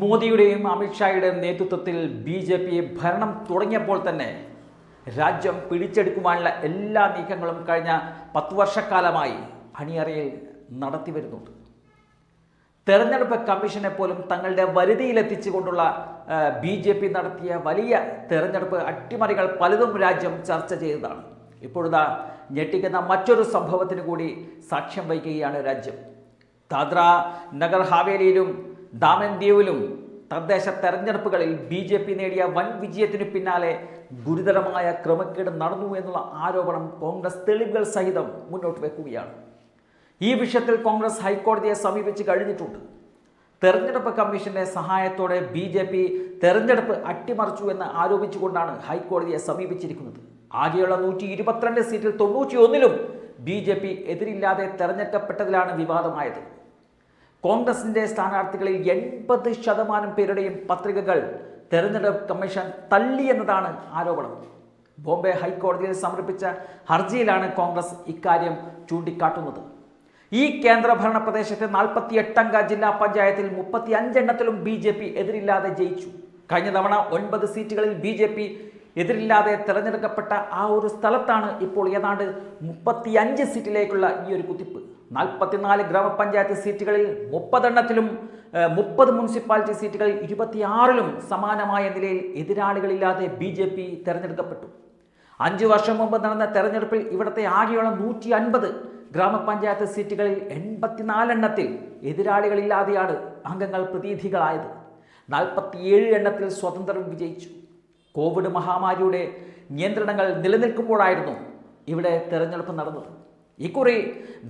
മോദിയുടെയും അമിത്ഷായുടെയും നേതൃത്വത്തിൽ B J P ഭരണം തുടങ്ങിയപ്പോൾ തന്നെ രാജ്യം പിടിച്ചെടുക്കുവാനുള്ള എല്ലാ നീക്കങ്ങളും കഴിഞ്ഞ പത്ത് വർഷക്കാലമായി അണിയറയിൽ നടത്തി വരുന്നുണ്ട്. തെരഞ്ഞെടുപ്പ് കമ്മീഷനെ പോലും തങ്ങളുടെ വരുതിയിലെത്തിച്ചുകൊണ്ടുള്ള ബി ജെ പി നടത്തിയ വലിയ തെരഞ്ഞെടുപ്പ് അട്ടിമറികൾ പലതും രാജ്യം ചർച്ച ചെയ്തതാണ്. ഇപ്പോഴുതാ ഞെട്ടിക്കുന്ന മറ്റൊരു സംഭവത്തിന് കൂടി സാക്ഷ്യം വഹിക്കുകയാണ് രാജ്യം. ദാദ്ര നഗർ ഹാവേലിയിലും ദാമൻ ദ്വീപിലും തദ്ദേശ തെരഞ്ഞെടുപ്പുകളിൽ ബി ജെ പി നേടിയ വൻ വിജയത്തിനു പിന്നാലെ ഗുരുതരമായ ക്രമക്കേട് നടന്നു എന്നുള്ള ആരോപണം കോൺഗ്രസ് തെളിവുകൾ സഹിതം മുന്നോട്ട് വെക്കുകയാണ്. ഈ വിഷയത്തിൽ കോൺഗ്രസ് ഹൈക്കോടതിയെ സമീപിച്ച് കഴിഞ്ഞിട്ടുണ്ട്. തെരഞ്ഞെടുപ്പ് കമ്മീഷന്റെ സഹായത്തോടെ ബി ജെ പി തെരഞ്ഞെടുപ്പ് അട്ടിമറിച്ചു എന്ന് ആരോപിച്ചുകൊണ്ടാണ് ഹൈക്കോടതിയെ സമീപിച്ചിരിക്കുന്നത്. ആകെയുള്ള നൂറ്റി ഇരുപത്തിരണ്ട് സീറ്റിൽ തൊണ്ണൂറ്റിയൊന്നിലും ബി ജെ പി എതിരില്ലാതെ തെരഞ്ഞെടുക്കപ്പെട്ടതിലാണ് വിവാദമായത്. കോൺഗ്രസിന്റെ സ്ഥാനാർത്ഥികളിൽ എൺപത് ശതമാനം പേരുടെയും പത്രികകൾ തെരഞ്ഞെടുപ്പ് കമ്മീഷൻ തള്ളി എന്നതാണ് ആരോപണം. ബോംബെ ഹൈക്കോടതിയിൽ സമർപ്പിച്ച ഹർജിയിലാണ് കോൺഗ്രസ് ഇക്കാര്യം ചൂണ്ടിക്കാട്ടുന്നത്. ഈ കേന്ദ്രഭരണ പ്രദേശത്തെ നാൽപ്പത്തി എട്ടംഗ ജില്ലാ പഞ്ചായത്തിൽ മുപ്പത്തി അഞ്ചെണ്ണത്തിലും ബി ജെ പി എതിരില്ലാതെ ജയിച്ചു. കഴിഞ്ഞ തവണ ഒൻപത് സീറ്റുകളിൽ ബി ജെ പി എതിരില്ലാതെ തിരഞ്ഞെടുക്കപ്പെട്ട ആ ഒരു സ്ഥലത്താണ് ഇപ്പോൾ ഏതാണ്ട് മുപ്പത്തി അഞ്ച് സീറ്റിലേക്കുള്ള ഈ ഒരു കുത്തിപ്പ് നാൽപ്പത്തിനാല് ഗ്രാമപഞ്ചായത്ത് സീറ്റുകളിൽ മുപ്പതെണ്ണത്തിലും മുപ്പത് മുനിസിപ്പാലിറ്റി സീറ്റുകളിൽ ഇരുപത്തിയാറിലും സമാനമായ നിലയിൽ എതിരാളികളില്ലാതെ ബി ജെ പി തെരഞ്ഞെടുക്കപ്പെട്ടു. അഞ്ചു വർഷം മുമ്പ് നടന്ന തെരഞ്ഞെടുപ്പിൽ ഇവിടുത്തെ ആകെയുള്ള നൂറ്റി അൻപത് ഗ്രാമപഞ്ചായത്ത് സീറ്റുകളിൽ എൺപത്തിനാലെണ്ണത്തിൽ എതിരാളികളില്ലാതെയാണ് അംഗങ്ങൾ പ്രതിനിധികളായത് നാൽപ്പത്തിയേഴ് എണ്ണത്തിൽ സ്വതന്ത്രം വിജയിച്ചു. കോവിഡ് മഹാമാരിയുടെ നിയന്ത്രണങ്ങൾ നിലനിൽക്കുമ്പോഴായിരുന്നു ഇവിടെ തെരഞ്ഞെടുപ്പ് നടന്നത്. ഇക്കുറി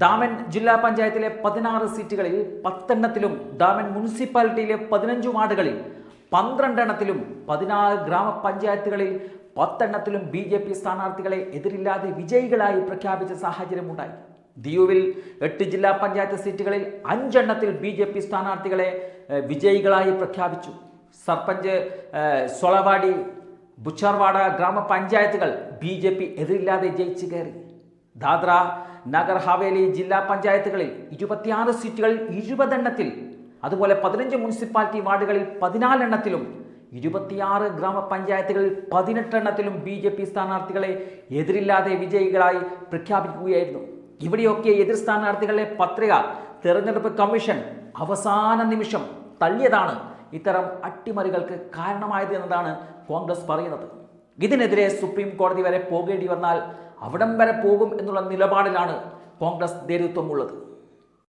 ദാമൻ ജില്ലാ പഞ്ചായത്തിലെ പതിനാറ് സീറ്റുകളിൽ പത്തെണ്ണത്തിലും ദാമൻ മുനിസിപ്പാലിറ്റിയിലെ പതിനഞ്ച് വാർഡുകളിൽ പന്ത്രണ്ടെണ്ണത്തിലും പതിനാറ് ഗ്രാമപഞ്ചായത്തുകളിൽ പത്തെണ്ണത്തിലും ബി ജെ പി സ്ഥാനാർത്ഥികളെ എതിരില്ലാതെ വിജയികളായി പ്രഖ്യാപിച്ച സാഹചര്യമുണ്ടായി. ദിയുവിൽ എട്ട് ജില്ലാ പഞ്ചായത്ത് സീറ്റുകളിൽ അഞ്ചെണ്ണത്തിൽ ബി ജെ പി സ്ഥാനാർത്ഥികളെ വിജയികളായി പ്രഖ്യാപിച്ചു. സർപഞ്ച് സൊളവാടി ബുച്ചാർവാഡ ഗ്രാമപഞ്ചായത്തുകൾ ബി ജെ പി എതിരില്ലാതെ ജയിച്ചു കയറി. ദാദ്ര നഗർ ഹവേലി ജില്ലാ പഞ്ചായത്തുകളിൽ ഇരുപത്തിയാറ് സീറ്റുകളിൽ ഇരുപതെണ്ണത്തിൽ അതുപോലെ പതിനഞ്ച് മുനിസിപ്പാലിറ്റി വാർഡുകളിൽ പതിനാലെണ്ണത്തിലും ഇരുപത്തിയാറ് ഗ്രാമപഞ്ചായത്തുകളിൽ പതിനെട്ടെണ്ണത്തിലും ബി ജെ പി സ്ഥാനാർത്ഥികളെ എതിരില്ലാതെ വിജയികളായി പ്രഖ്യാപിക്കുകയായിരുന്നു. ഇവിടെയൊക്കെ എതിർ സ്ഥാനാർത്ഥികളുടെ പത്രിക തെരഞ്ഞെടുപ്പ് കമ്മീഷൻ അവസാന നിമിഷം തള്ളിയതാണ്. ഇത്തരം അട്ടിമറികൾക്ക് കാരണമായത് എന്നതാണ് കോൺഗ്രസ് പറയുന്നത്. ഇതിനെതിരെ സുപ്രീം കോടതി വരെ പോകേണ്ടി വന്നാൽ അവിടം വരെ പോകും എന്നുള്ള നിലപാടിലാണ് കോൺഗ്രസ് നേതൃത്വമുള്ളത്